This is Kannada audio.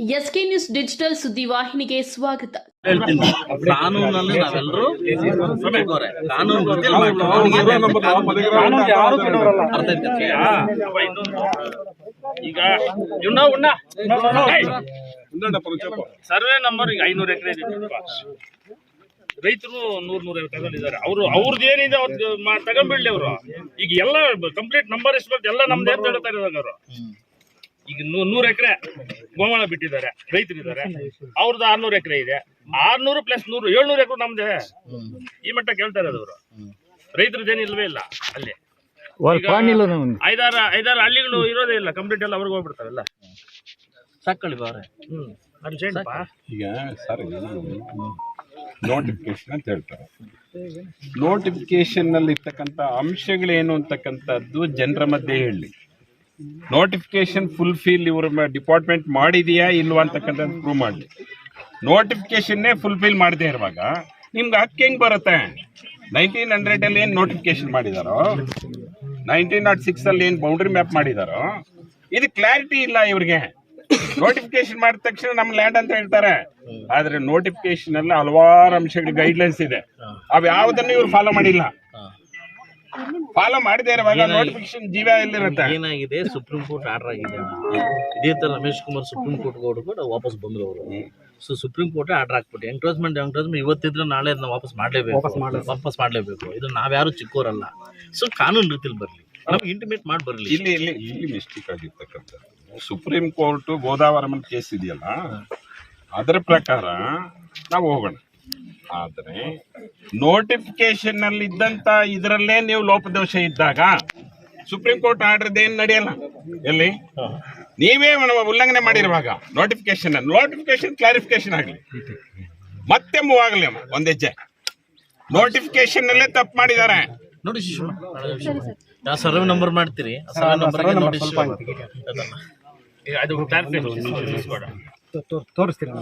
ಎಸ್ಕೆ ನ್ಯೂಸ್ ಡಿಜಿಟಲ್ ಸುದ್ದಿವಾಹಿನಿಗೆ ಸ್ವಾಗತ. ಹೇಳ್ತೀನಿ ಕಾನೂನಲ್ಲಿ ನಾವೆಲ್ಲರೂ ಅವರೇ ಕಾನೂನು ಗೊತ್ತಿಲ್ಲ. ಅರ್ಥ ಆಯ್ತಾ? ಈಗ ಉಣ್ಣ. ಉಣ್ಣ ಸರ್ವೆ ನಂಬರ್ ಈಗ ಐನೂರು ಎಕರೆ ರೈತರು ನೂರ್ ನೂರ ತಗೊಂಡಿದ್ದಾರೆ. ಅವರು ಅವ್ರದ್ದು ಏನಿದೆ ಅವ್ರದ್ದು ತಗೊಂಡ್ಬಿಡ್ಲಿ ಅವರು. ಈಗ ಎಲ್ಲ ಕಂಪ್ಲೀಟ್ ನಂಬರ್ ಇಸ್ಬೇಕು ಎಲ್ಲ ನಮ್ದೇ ಅಂತ ಹೇಳ್ತಾರೆ ಅವರು ಈಗ ನೂರು ನೂರ್ ಎಕರೆ ಗೋಮಾಳ ಬಿಟ್ಟಿದ್ದಾರೆ ರೈತರಿದ್ದಾರೆ. ಅವ್ರದ್ದು ಆರ್ನೂರು ಎಕರೆ ಇದೆ. ಆರ್ನೂರು ಪ್ಲಸ್ ನೂರು ಏಳ್ನೂರು ಎಕರೆ ನಮ್ದೇ. ಈ ಮಟ್ಟ ಕೇಳ್ತಾರೆ ಇರೋದು ಅವರು. ಇಲ್ವೇ ಇಲ್ಲ ಅಲ್ಲಿ. ಐದಾರು ಐದಾರು ಹಳ್ಳಿಗಳು ಇರೋದೇ ಇಲ್ಲ ಕಂಪ್ಲೀಟ್ ಎಲ್ಲ ಅವ್ರಿಗೆ ಹೋಗ್ಬಿಡ್ತಾವೆಲ್ಲ ಸಕ್ಕಳಿ ಬಾರೆ ಹ್ಮ್ ಅರ್ಜೆಂಟ್ ಈಗ ಸರ್ ನೋಟಿಫಿಕೇಶನ್ ಅಂತ ಹೇಳ್ತಾರೆ. ನೋಟಿಫಿಕೇಶನ್ನಲ್ಲಿ ಇರ್ತಕ್ಕಂಥ ಅಂಶಗಳೇನು ಅಂತಕ್ಕಂಥದ್ದು ಜನರ ಮಧ್ಯೆ ಹೇಳಿ. ನೋಟಿಫಿಕೇಶನ್ ಫುಲ್ಫಿಲ್ ಇವ್ರ ಡಿಪಾರ್ಟ್ಮೆಂಟ್ ಮಾಡಿದೆಯಾ ಇಲ್ವಾ ಅಂತಕ್ಕಂಥದ್ದು ಪ್ರೂವ್ ಮಾಡಲಿ. ನೋಟಿಫಿಕೇಶನ್ನೇ ಫುಲ್ಫಿಲ್ ಮಾಡಿದೆ ಇರುವಾಗ ನಿಮ್ಗೆ ಹಕ್ಕೆ ಹೆಂಗ್ ಬರುತ್ತೆ? ನೈನ್ಟೀನ್ ಹಂಡ್ರೆಡಲ್ಲಿ ಏನು ನೋಟಿಫಿಕೇಶನ್ ಮಾಡಿದಾರೋ ನೈನ್ಟೀನ್ ನಾಟ್ ಸಿಕ್ಸಲ್ಲಿ ಏನು ಬೌಂಡ್ರಿ ಮ್ಯಾಪ್ ಮಾಡಿದಾರೋ ಇದು ಕ್ಲಾರಿಟಿ ಇಲ್ಲ ಇವ್ರಿಗೆ. ನೋಟಿಫಿಕೇಶನ್ ಮಾಡಿದ ತಕ್ಷಣ ನಮ್ಮ ಲ್ಯಾಂಡ್ ಅಂತ ಹೇಳ್ತಾರೆ. ಆದರೆ ನೋಟಿಫಿಕೇಶನ್ ಅಲ್ಲಿ ಹಲವಾರು ಅಂಶಗಳ ಗೈಡ್ಲೈನ್ಸ್ ಇದೆ. ಅವು ಯಾವುದನ್ನು ಇವ್ರು ಫಾಲೋ ಮಾಡಿಲ್ಲ. ಫಾಲೋ ಮಾಡಿದೆ ಇರುವಾಗ ನೋಟಿಫಿಕೇಶನ್ ಜೀವ ಎಲ್ಲಿರುತ್ತೆ? ಏನಾಗಿದೆ? ಸುಪ್ರೀಂ ಕೋರ್ಟ್ ಆರ್ಡರ್ ಆಗಿದೆ ಇದೇ ತರ ರಮೇಶ್ ಕುಮಾರ್ ಸುಪ್ರೀಂ ಕೋರ್ಟ್ ಹೋದ್ರು ಕೂಡ ವಾಪಸ್ ಬಂದ್ರು ಅವರು ಸೊ ಸುಪ್ರೀಂ ಕೋರ್ಟ್ ಆರ್ಡರ್ ಹಾಕ್ಬಿಟ್ಟು ಎಂಕ್ರೋಚ್ಮೆಂಟ್ ಎಂಕ್ರೋಚ್ಮೆಂಟ್ ಇವತ್ತಿದ್ರೆ ನಾಳೆ ಅದನ್ನ ವಾಪಸ್ ಮಾಡಲೇಬೇಕು. ವಾಪಸ್ ಮಾಡಲೇಬೇಕು. ಇದು ನಾವ್ಯಾರು ಚಿಕ್ಕೋರಲ್ಲ. ಸೊ ಕಾನೂನು ರೀತಿಲಿ ಬರಲಿ. ನಮ್ಗೆ ಇಂಟಿಮೇಟ್ ಮಾಡಿ ಬರಲಿ. ಇಲ್ಲಿ ಇಲ್ಲಿ ಇಲ್ಲಿ ಮಿಸ್ಟೇಕ್ ಆಗಿರ್ತಕ್ಕಂಥ ಸುಪ್ರೀಂ ಕೋರ್ಟ್ ಗೋದಾವರಮನ್ ಕೇಸ್ ಇದೆಯಲ್ಲ? ಅದರ ಪ್ರಕಾರ ನಾವು ಹೋಗೋಣ. ಆದರೆ ನೋಟಿಫಿಕೇಶನ್ನಲ್ಲಿ ಇದ್ದಂತ ಇದರಲ್ಲೇ ನೀವು ಲೋಪದೋಷ ಇದ್ದಾಗ ಸುಪ್ರೀಂ ಕೋರ್ಟ್ ಆರ್ಡರ್ ಏನು ನಡೆಯಲ್ಲ? ಎಲ್ಲಿ? ನೀವೇ ಉಲ್ಲಂಘನೆ ಮಾಡಿರುವಾಗ ನೋಟಿಫಿಕೇಶನ್ ನೋಟಿಫಿಕೇಶನ್ ಕ್ಲಾರಿಫಿಕೇಶನ್ ಆಗಲಿ. ಮತ್ತೆ ಮೂವ್ ಆಗಲಿ ಅಮ್ಮ, ಒಂದ್ ಹೆಜ್ಜೆ ನೋಟಿಫಿಕೇಶನ್ ಅಲ್ಲೇ ತಪ್ಪು ಮಾಡಿದ್ದಾರೆ. ನೋಡಿ ಸರ್ವೆ ನಂಬರ್ ಮಾಡ್ತೀರಿ. ತೋರಿಸ್ತೀರಾ